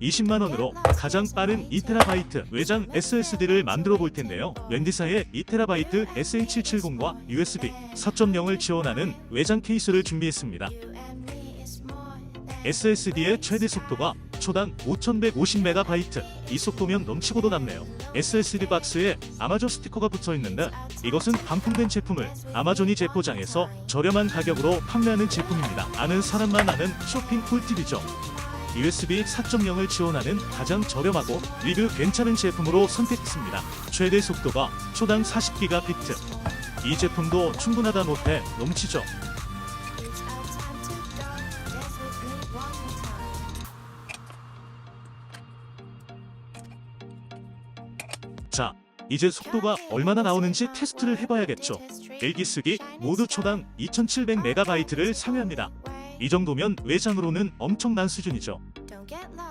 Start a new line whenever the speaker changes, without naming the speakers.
20만원으로 가장 빠른 2TB 외장 SSD를 만들어 볼 텐데요. 랜디사의 2TB SH770과 USB 4.0을 지원하는 외장 케이스를 준비했습니다. SSD의 최대 속도가 초당 5150MB. 이 속도면 넘치고도 남네요. SSD 박스에 아마존 스티커가 붙어 있는데 이것은 반품된 제품을 아마존이 재포장해서 저렴한 가격으로 판매하는 제품입니다. 아는 사람만 아는 쇼핑 꿀팁이죠. USB 4.0을 지원하는 가장 저렴하고 리뷰 괜찮은 제품으로 선택했습니다. 최대 속도가 초당 40GB. 이 제품도 충분하다 못해 넘치죠. 자, 이제 속도가 얼마나 나오는지 테스트를 해봐야겠죠. 일기 쓰기 모두 초당 2700MB를 상회합니다. 이 정도면 외장으로는 엄청난 수준이죠. Get lost.